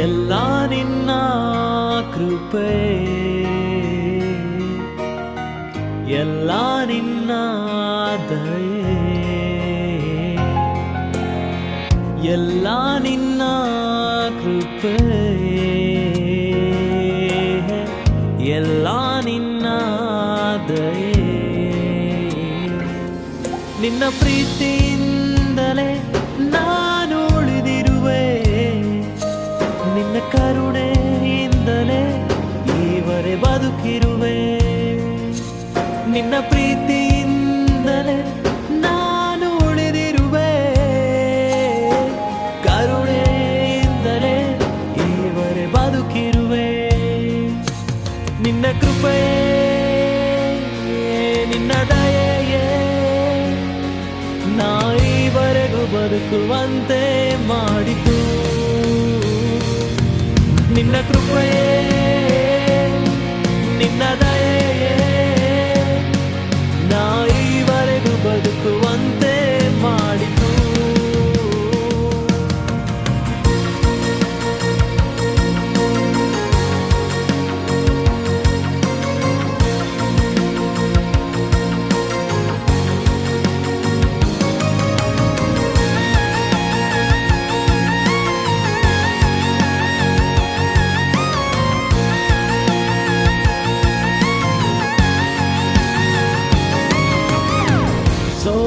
ಎಲ್ಲ ನಿನ್ನ ಕೃಪೆ ಎಲ್ಲ ನಿನ್ನ ದಯೆ ಎಲ್ಲ ನಿನ್ನ ಕೃಪೆ ಎಲ್ಲ ನಿನ್ನ ದಯೆ ನಿನ್ನ ಪ್ರೀತಿಯಿಂದಲೇ ನಾನು ಕರುಣೆಯಿಂದಲೇ ಈವರೆ ಬದುಕಿರುವೆ. ನಿನ್ನ ಪ್ರೀತಿಯಿಂದಲೇ ನಾನು ಉಳಿದಿರುವೆ. ಕರುಣೆಯಿಂದಲೇ ಈವರೆ ಬದುಕಿರುವೆ. ನಿನ್ನ ಕೃಪೆಯೇ, ನಿನ್ನ ದಯೆಯೇ ನಾ ಈವರೆಗೂ ಬದುಕುವಂತೆ ಮಾಡಿತು. ನಿನ್ನ ಕೃಪೆಯೇ ನಿನ್ನ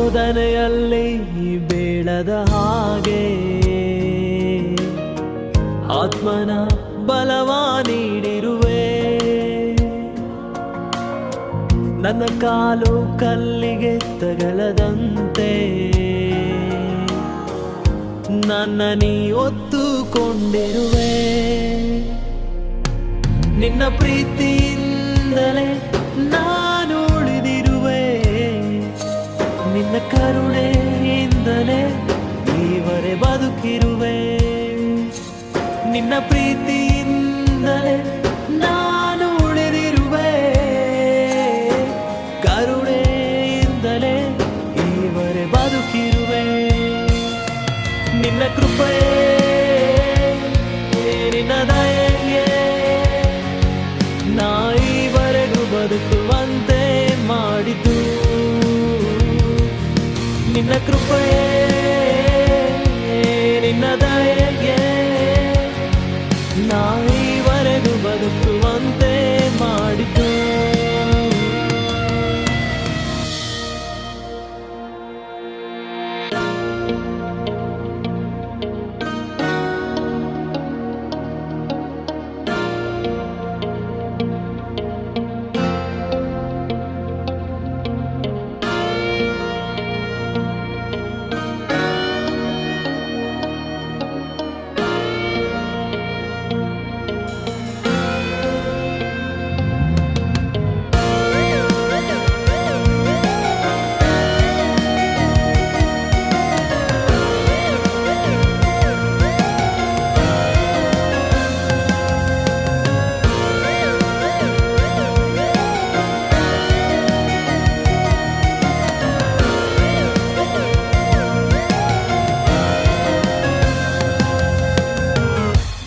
ಸೋದನೆಯಲ್ಲಿ ಬೇಡದ ಹಾಗೆ ಆತ್ಮನ ಬಲವ ನೀಡಿರುವೆ. ನನ್ನ ಕಾಲು ಕಲ್ಲಿಗೆ ತಗಲದಂತೆ. ನನ್ನ ನೀ ಒತ್ತುಕೊಂಡಿರುವೆ. ನಿನ್ನ ಪ್ರೀತಿಯಿಂದಲೇ ನಿನ್ನ ಕರುಣೆಯಿಂದಲೇ ಈವರೆ ಬದುಕಿರುವೆ. ನಿನ್ನ ಪ್ರೀತಿಯಿಂದಲೇ ನಿನ್ನ ಕೃಪೆಯೇ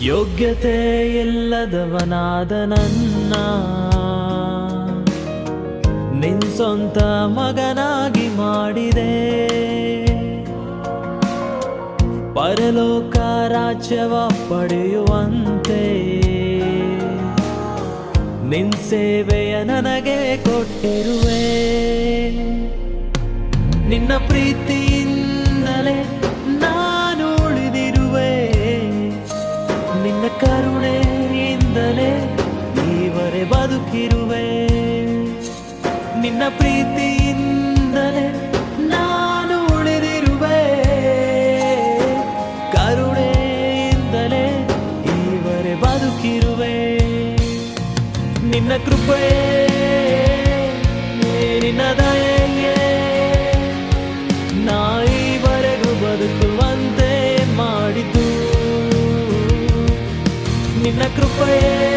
ಯೋಗ್ಯತೆ ಇಲ್ಲದವನಾದ ನನ್ನ. ನಿನ್ ಸ್ವಂತ ಮಗನಾಗಿ ಮಾಡಿದೆ. ಪರಲೋಕ ರಾಜ್ಯವ ಪಡೆಯುವಂತೆ. ನಿನ್ ಸೇವೆಯ ನನಗೆ ಕೊಟ್ಟಿರುವೆ. ನಿನ್ನ ಪ್ರೀತಿಯಿಂದಲೇ ಕರುಣೆಯಿಂದಲೇ ಈವರೆ ಬದುಕಿರುವೆ. ನಿನ್ನ ಪ್ರೀತಿಯಿಂದಲೇ ನಾನು ಉಳಿದಿರುವೆ. ಕರುಣೆಯಿಂದಲೇ ಈವರೆ ಬದುಕಿರುವೆ. ನಿನ್ನ ಕೃಪೆಯೇ ಬದುಕುವಂತೆ ಮಾಡಿತು ನಿನ್ನ ಕೃಪೆಯೇ